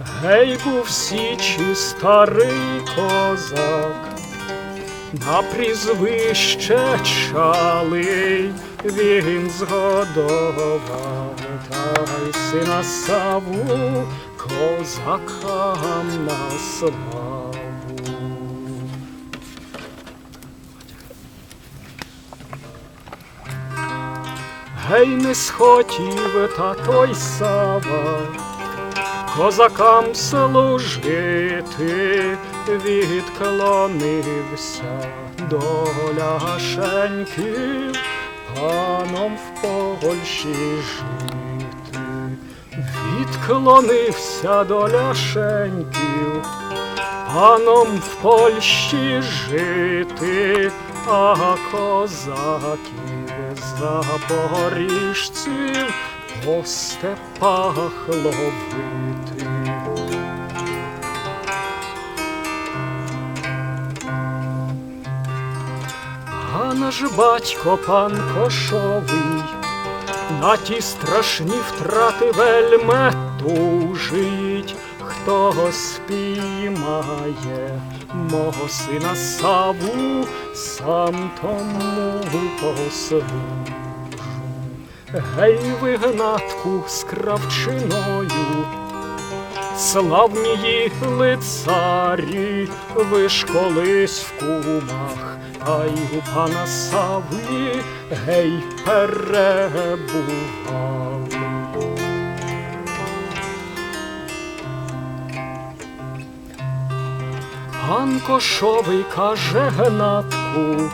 Гей був січі старий козак, на прізвище чалий він згодовав, та й сина саву козакам на славу. Гей не схотів та той сава, козакам служити відклонився до ляшеньків, паном в Польщі жити, відклонився до ляшеньків, паном в Польщі жити, а козаків запоріжців по степах ловити. А наш батько пан Кошовий на ті страшні втрати вельме тужить, хто спіймає мого сина Саву, сам тому послужу. Гей, вигнатку з кравчиною, славні лицарі, ви ж колись в кумах, а й у пана Сави, гей, перебували. Пан Кошовий каже гнатку,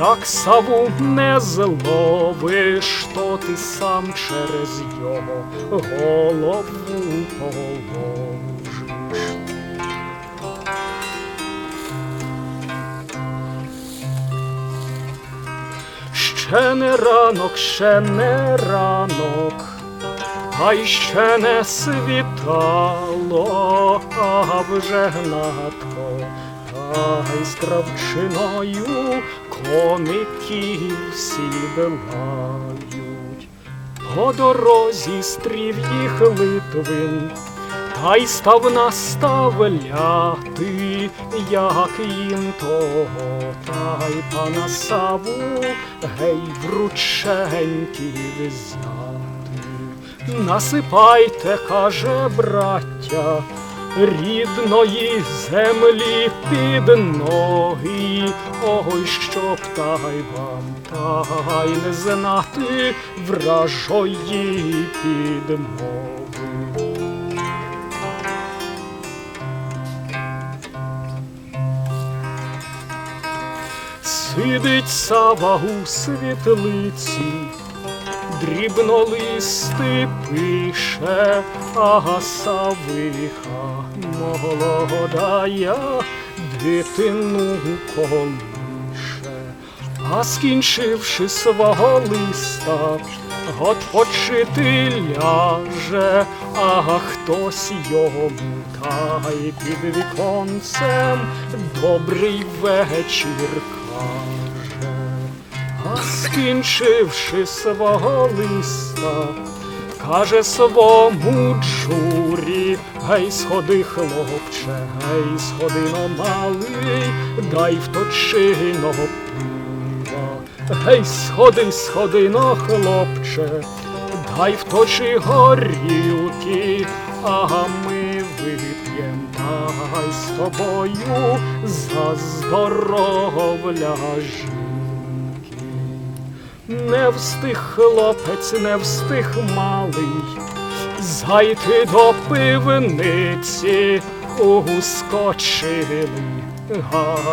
як саву не зловиш, то ти сам через його голову положиш. Ще не ранок, ще не ранок, а ще не світало, а вже гнатко, та з кравчиною коників сідлають. По дорозі стрів їх Литвин, та й став наставляти, як їм того, та й пана Саву, гей, врученьки взяти. Насипайте, каже браття, рідної землі під ноги, ой, щоб та й вам та не знати вражої підмови. Сидить сава у світлиці, дрібно листи пише, а савиха молодая дитину колише, а скінчивши свого листа, Отпочити ляже, а хтось йому та й під віконцем добрий вечір каже. Скінчивши свого листа, каже свому джурі, гей, сходи, хлопче, гей, сходи но малий, дай вточино пива. Гей, сходи, сходи но хлопче, дай вточи горілки, а ми вип'єм дай з тобою за здоров'я жінки. Не встиг хлопець, не встиг малий, зайти до пивниці, ускочили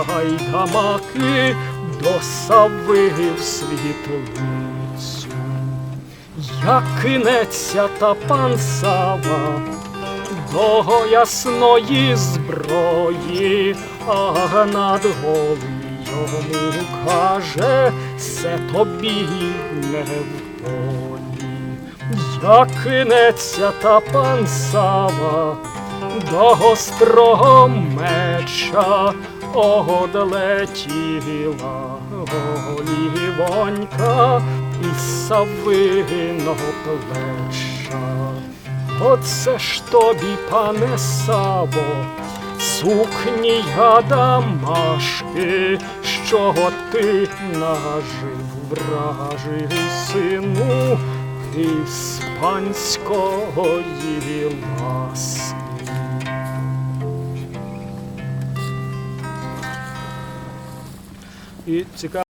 гайдамаки до сави в світлицю. Як кинеться та пан Сава до ясної зброї, а над голий йому каже, се тобі не вполі. Як кинеться та пан Сава до гострого меча одлетіла голівонька із савиного плеча. Оце ж тобі, пане Саво, сукні я чого ти нажив вражий сину іспанського ласки. І цікаво.